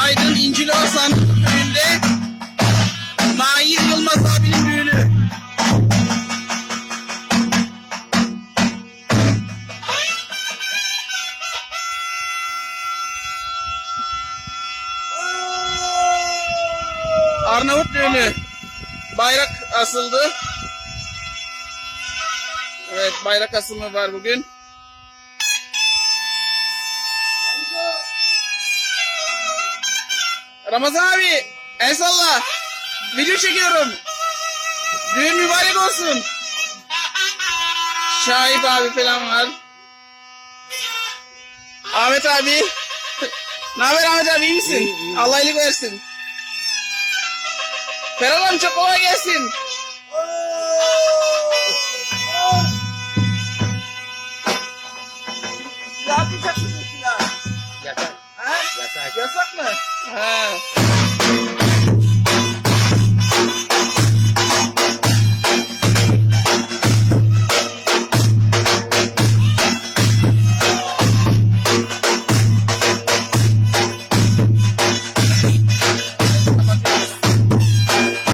Aydın İncil Hasan düğünde Mahir Yılmaz abinin düğünü. Arnavut düğünü. Bayrak asıldı. Evet bayrak asımı var bugün. Ramazan abi el salla. Video çekiyorum. Düğün mübarek olsun. Şahip abi falan var. Ahmet abi. ne haber Ahmet abi iyi misin? İyi, iyi. Allah iyilik versin. Ferhat abi çok kolay gelsin. Atmayacak mısın silah? Yasak. Ha? Yasak. Yasak mı? Ha.